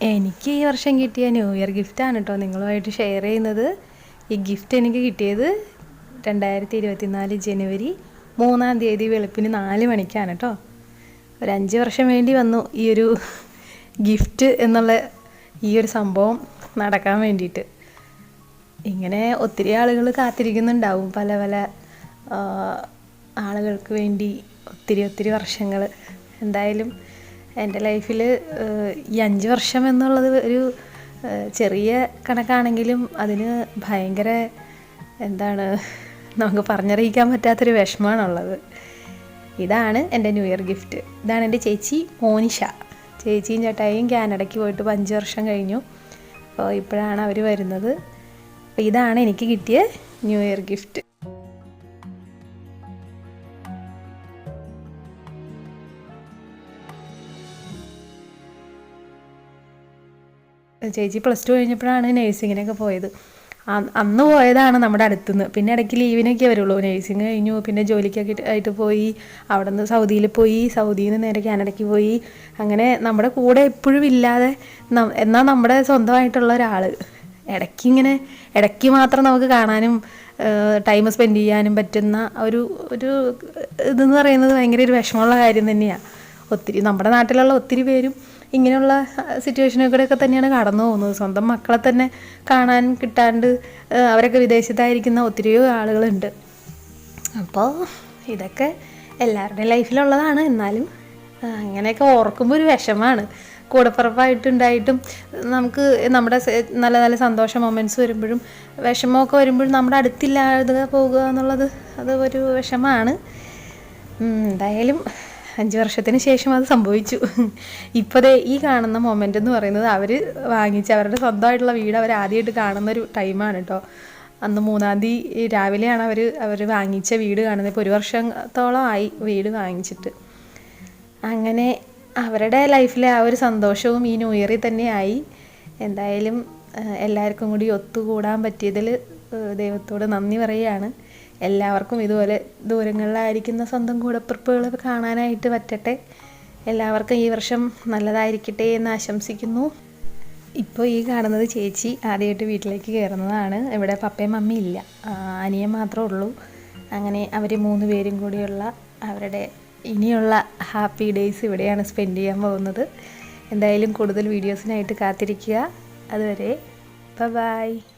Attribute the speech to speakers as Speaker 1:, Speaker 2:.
Speaker 1: എനിക്ക് ഈ വർഷം കിട്ടിയ ന്യൂ ഇയർ ഗിഫ്റ്റാണ് കേട്ടോ നിങ്ങളുമായിട്ട് ഷെയർ ചെയ്യുന്നത്. ഈ ഗിഫ്റ്റ് എനിക്ക് കിട്ടിയത് രണ്ടായിരത്തി ഇരുപത്തിനാല് ജനുവരി മൂന്നാം തീയതി വെളുപ്പിന് നാല് മണിക്കാണ് കേട്ടോ ഒരു അഞ്ച് വർഷം വേണ്ടി വന്നു ഈ ഒരു ഗിഫ്റ്റ് എന്നുള്ള ഈ ഒരു സംഭവം നടക്കാൻ വേണ്ടിയിട്ട്. ഇങ്ങനെ ഒത്തിരി ആളുകൾ കാത്തിരിക്കുന്നുണ്ടാവും. പല പല ആളുകൾക്ക് വേണ്ടി ഒത്തിരി ഒത്തിരി വർഷങ്ങൾ എന്തായാലും എന്റെ ലൈഫിൽ ഈ അഞ്ച് വർഷം എന്നുള്ളത് ഒരു ചെറിയ കണക്കാണെങ്കിലും അതിന് ഭയങ്കര എന്താണ് നമുക്ക് പറഞ്ഞറിയിക്കാൻ പറ്റാത്തൊരു വിഷമമാണുള്ളത്. ഇതാണ് എന്റെ ന്യൂ ഇയർ ഗിഫ്റ്റ്. ഇതാണ് എന്റെ ചേച്ചി മോനിഷ. ചേച്ചിയും ചേട്ടായിയും കാനഡയ്ക്ക് പോയിട്ട് ഇപ്പോൾ അഞ്ച് വർഷം കഴിഞ്ഞു. അപ്പോൾ ഇപ്പോഴാണ് അവർ വരുന്നത്. അപ്പോൾ ഇതാണ് എനിക്ക് കിട്ടിയ ന്യൂ ഇയർ ഗിഫ്റ്റ്. ചേച്ചി പ്ലസ് ടു കഴിഞ്ഞപ്പോഴാണ് നേഴ്സിങ്ങിനൊക്കെ പോയത്. അന്ന് പോയതാണ് നമ്മുടെ അടുത്തുനിന്ന്. പിന്നെ ഇടയ്ക്ക് ലീവിനൊക്കെ വരുള്ളൂ. നേഴ്സിങ് കഴിഞ്ഞു. പിന്നെ ജോലിക്കൊക്കെ ആയിട്ട് പോയി. അവിടെ നിന്ന് സൗദിയിൽ പോയി. സൗദിയിൽ നിന്ന് നേരെ കാനഡയ്ക്ക് പോയി. അങ്ങനെ നമ്മുടെ കൂടെ എപ്പോഴും ഇല്ലാതെ എന്നാൽ നമ്മുടെ സ്വന്തമായിട്ടുള്ള ഒരാൾ ഇടയ്ക്ക് ഇങ്ങനെ ഇടയ്ക്ക് മാത്രം നമുക്ക് കാണാനും ടൈം സ്പെൻഡ് ചെയ്യാനും പറ്റുന്ന ഒരു ഒരു ഇതെന്ന് പറയുന്നത് ഭയങ്കര ഒരു വിഷമമുള്ള കാര്യം തന്നെയാണ് ഒത്തിരി നമ്മുടെ നാട്ടിലുള്ള ഒത്തിരി പേരും ഇങ്ങനെയുള്ള സിറ്റുവേഷനുകളൊക്കെ തന്നെയാണ് കടന്നു പോകുന്നത്. സ്വന്തം മക്കളെ തന്നെ കാണാൻ കിട്ടാണ്ട് അവരൊക്കെ വിദേശത്തായിരിക്കുന്ന ഒത്തിരിയോ ആളുകളുണ്ട്. അപ്പോൾ ഇതൊക്കെ എല്ലാവരുടെയും ലൈഫിലുള്ളതാണ് എന്നാലും അങ്ങനെയൊക്കെ ഓർക്കുമ്പോൾ ഒരു വിഷമാണ് കൂടപ്പുറപ്പായിട്ടുണ്ടായിട്ടും നമുക്ക് നമ്മുടെ നല്ല നല്ല സന്തോഷ മൊമെന്റ്സ് വരുമ്പോഴും വിഷമമൊക്കെ വരുമ്പോഴും നമ്മുടെ അടുത്തില്ലാതെ പോകുക എന്നുള്ളത് അത് ഒരു വിഷമമാണ് എന്തായാലും അഞ്ച് വർഷത്തിന് ശേഷം അത് സംഭവിച്ചു. ഇപ്പോൾ ദേ ഈ കാണുന്ന മൊമെന്റ് എന്ന് പറയുന്നത് അവർ വാങ്ങിച്ച് അവരുടെ സ്വന്തമായിട്ടുള്ള വീട് അവർ ആദ്യമായിട്ട് കാണുന്ന ഒരു ടൈമാണ് കേട്ടോ അന്ന് മൂന്നാം തീയതി രാവിലെയാണ് അവർ അവർ വാങ്ങിച്ച വീട് കാണുന്നത്. ഇപ്പോൾ ഒരു വർഷത്തോളം ആയി വീട് വാങ്ങിച്ചിട്ട്. അങ്ങനെ അവരുടെ ലൈഫിലെ ആ ഒരു സന്തോഷവും ഈ ന്യൂ ഇയറിൽ തന്നെയായി എന്തായാലും എല്ലാവർക്കും കൂടി ഒത്തുകൂടാൻ പറ്റിയതിൽ ദൈവത്തോട് നന്ദി പറയുകയാണ്. എല്ലാവർക്കും ഇതുപോലെ ദൂരങ്ങളിലായിരിക്കുന്ന സ്വന്തം കൂടപ്പിറപ്പുകൾ കാണാനായിട്ട് പറ്റട്ടെ. എല്ലാവർക്കും ഈ വർഷം നല്ലതായിരിക്കട്ടെ എന്ന് ആശംസിക്കുന്നു. ഇപ്പോൾ ഈ കാണുന്നത് ചേച്ചി ആദ്യമായിട്ട് വീട്ടിലേക്ക് കയറുന്നതാണ്. ഇവിടെ പപ്പയും മമ്മിയും ഇല്ല. അനിയൻ മാത്രമേ ഉള്ളൂ. അങ്ങനെ അവർ മൂന്ന് പേരും കൂടിയുള്ള അവരുടെ ഇനിയുള്ള ഹാപ്പി ഡേയ്സ് ഇവിടെയാണ് സ്പെൻഡ് ചെയ്യാൻ പോകുന്നത്. എന്തായാലും കൂടുതൽ വീഡിയോസിനായിട്ട് കാത്തിരിക്കുക. അതുവരെ ബൈ.